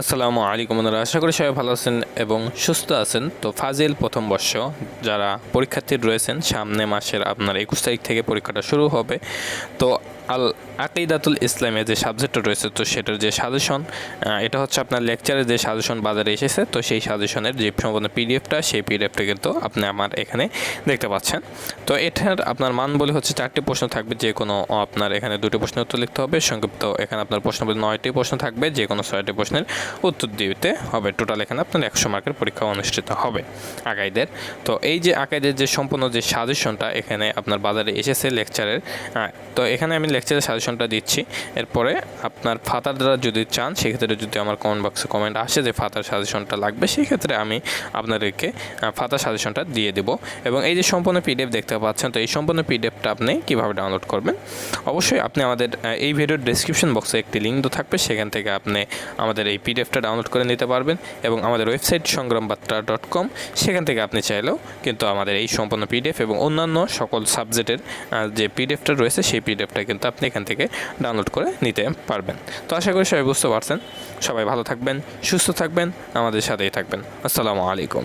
আসসালামু আলাইকুম বন্ধুরা, আশা করি সবাই ভালো আছেন এবং সুস্থ আছেন। তো ফাজিল প্রথম বর্ষ যারা পরীক্ষার্থী রয়েছেন, সামনে মাসের আপনার একুশ তারিখ থেকে পরীক্ষাটা শুরু হবে। তো আল আকিদাতুল ইসলামে যে সাবজেক্টটা রয়েছে, তো সেটার যে সাজেশন এটা হচ্ছে আপনার লেকচারের যে সাজেশন বাজারে এসেছে, তো সেই সাজেশনের যে সম্পূর্ণ পিডিএফটা সেই পিডিএফটা কিন্তু আপনি আমার এখানে দেখতে পাচ্ছেন। তো এটার আপনার মান বলে হচ্ছে চারটি প্রশ্ন থাকবে, যে কোনো আপনার এখানে দুটি প্রশ্নের উত্তর লিখতে হবে, সংক্ষিপ্ত এখানে আপনার প্রশ্ন বলে নয়টি প্রশ্ন থাকবে, যে কোনো ছয়টি প্রশ্নের উত্তর দিতে হবে। টোটাল এখানে আপনার একশো মার্কের পরীক্ষা অনুষ্ঠিত হবে আকাইদের। তো এই যে আকাইদের যে সম্পূর্ণ যে সাজেশনটা এখানে আপনার বাজারে এসেছে লেকচারের তো এখানে আমি লেকচারের সাজেশনটা দিচ্ছি। এরপরে আপনার ফাতার দ্বারা যদি চান, সেক্ষেত্রে যদি আমার কমেন্ট বক্সে কমেন্ট আসে যে ফাতার সাজেশনটা লাগবে, সেক্ষেত্রে আমি আপনাদেরকে ফাতার সাজেশনটা দিয়ে দেবো। এবং এই যে সম্পূর্ণ পিডিএফ দেখতে পাচ্ছেন, তো এই সম্পূর্ণ পিডিএফটা আপনি কীভাবে ডাউনলোড করবেন? অবশ্যই আপনি আমাদের এই ভিডিওর ডিসক্রিপশন বক্সে একটি লিঙ্ক তো থাকবে, সেখান থেকে আপনি আমাদের এই পিডিএফটা ডাউনলোড করে নিতে পারবেন। এবং আমাদের ওয়েবসাইট সংগ্রাম সংগ্রামবার্তা ডট কম সেখান থেকে আপনি চাইলেও কিন্তু আমাদের এই সম্পূর্ণ পিডিএফ এবং অন্যান্য সকল সাবজেক্টের যে পিডিএফটা রয়েছে, সেই পিডিএফটা কিন্তু আপনি এখান থেকে ডাউনলোড করে নিতে পারবেন। তো আশা করি সবাই বুঝতে পারছেন। সবাই ভালো থাকবেন, সুস্থ থাকবেন, আমাদের সাথেই থাকবেন। আসসালামু আলাইকুম।